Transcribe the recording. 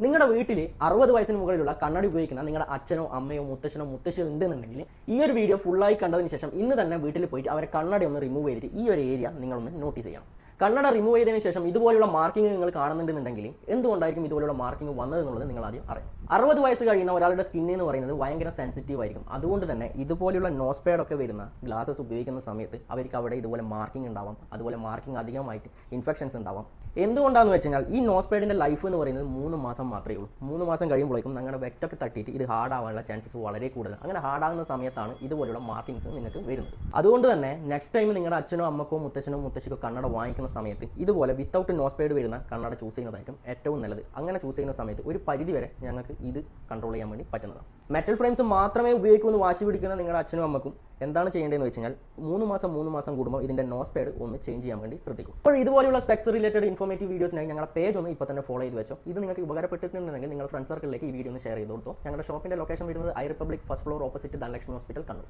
നിങ്ങളുടെ വീട്ടിൽ അറുപത് വയസ്സിന് മുകളിലുള്ള കണ്ണാടി ഉപയോഗിക്കുന്ന നിങ്ങളുടെ അച്ഛനോ അമ്മയോ മുത്തശ്ശനോ മുത്തശ്ശിയോ ഉണ്ടെന്നുണ്ടെങ്കിൽ ഈ ഒരു വീഡിയോ ഫുള്ളായി കണ്ടതിന് ശേഷം ഇന്ന് തന്നെ വീട്ടിൽ പോയിട്ട് അവരെ കണ്ണാടി ഒന്ന് റിമൂവ് ചെയ്തിട്ട് ഈ ഒരു ഏരിയ നിങ്ങളൊന്ന് നോട്ടീസ് ചെയ്യണം. കണ്ണട റിമൂവ് ചെയ്തതിന് ശേഷം ഇതുപോലെയുള്ള മാർക്കിംഗ് നിങ്ങൾ കാണുന്നുണ്ടെന്നുണ്ടെങ്കിൽ എന്തുകൊണ്ടായിരിക്കും ഇതുപോലെയുള്ള മാർക്കിംഗ് വന്നതെന്നുള്ളത് നിങ്ങൾ ആദ്യം അറിയാം അറുപത് വയസ്സ് കഴിയുന്ന ഒരാളുടെ സ്കിൻ എന്ന് പറയുന്നത് ഭയങ്കര സെൻസിറ്റീവ് ആയിരിക്കും. അതുകൊണ്ട് തന്നെ ഇതുപോലെയുള്ള നോസ് പാഡ് ഒക്കെ വരുന്ന ഗ്ലാസസ് ഉപയോഗിക്കുന്ന സമയത്ത് അവർക്ക് അവിടെ ഇതുപോലെ മാർക്കിംഗ് ഉണ്ടാവാം അതുപോലെ മാർക്കിംഗ് അധികമായിട്ട് ഇൻഫെക്ഷൻസ് ഉണ്ടാവാം. എന്തുകൊണ്ടാണെന്ന് വെച്ച് കഴിഞ്ഞാൽ ഈ നോസ് പാഡിന്റെ ലൈഫ് എന്ന് പറയുന്നത് മൂന്ന് മാസം മാത്രമേ ഉള്ളൂ. മൂന്ന് മാസം കഴിയുമ്പോഴേക്കും നിങ്ങളുടെ വെറ്റൊക്കെ തട്ടിയിട്ട് ഇത് ഹാർഡ് ആവാനുള്ള ചാൻസസ് വളരെ കൂടുതൽ അങ്ങനെ ഹാർഡ് ആകുന്ന സമയത്താണ് ഇതുപോലുള്ള മാർക്കിങ്സ് നിങ്ങൾക്ക് വരുന്നത്. അതുകൊണ്ട് തന്നെ നെക്സ്റ്റ് ടൈം നിങ്ങളുടെ അച്ഛനോ അമ്മക്കോ മുത്തച്ഛനോ മുത്തശ്ശിക്കോ കണ്ണട വാങ്ങിക്കുന്ന സമയത്ത് ഇതുപോലെ വിത്തൗട്ട് നോസ് പാഡ് വരുന്ന കണ്ണട ചൂസ് ചെയ്യുന്നതായിരിക്കും ഏറ്റവും നല്ലത്. അങ്ങനെ ചൂസ് ചെയ്യുന്ന സമയത്ത് ഒരു പരിധി വരെ ഞങ്ങൾക്ക് ഇത് കൺട്രോൾ ചെയ്യാൻ വേണ്ടി പറ്റുന്നതാണ്. മെറ്റൽ ഫ്രെയിംസ് മാത്രമേ ഉപയോഗിക്കുമെന്ന് വാശി പിടിക്കുന്ന നിങ്ങളുടെ അച്ഛനും അമ്മക്കും എന്താണ് ചെയ്യേണ്ടതെന്ന് വെച്ച് കഴിഞ്ഞാൽ മൂന്ന് മാസം മൂന്ന് മാസം കൂടുമ്പോൾ ഇതിന്റെ നോസ് പേഡ് ഒന്ന് ചേഞ്ച് ചെയ്യാൻ വേണ്ടി ശ്രദ്ധിക്കും. അപ്പോൾ ഇതുപോലെയുള്ള സ്പെക്സ് റിലേറ്റഡ് ഇൻഫോർമേറ്റീവ് വീഡിയോസിനായി ഞങ്ങളുടെ പേജ് ഒന്ന് ഇപ്പോൾ തന്നെ ഫോളോ ചെയ്ത് വെച്ചോ. ഇത് നിങ്ങൾക്ക് ഉപകാരപ്പെട്ടിട്ടുണ്ടെങ്കിൽ നിങ്ങൾ ഫ്രണ്ട് സർക്കിളിലേക്ക് ഈ വീഡിയോ ഒന്ന് ഷെയർ ചെയ്ത് കൊടുത്തോ. ഞങ്ങളുടെ ഷോപ്പിന്റെ ലൊക്കേഷൻ വരുന്നത് I republic first floor opposite Dhanalakshmi hospital Kannur.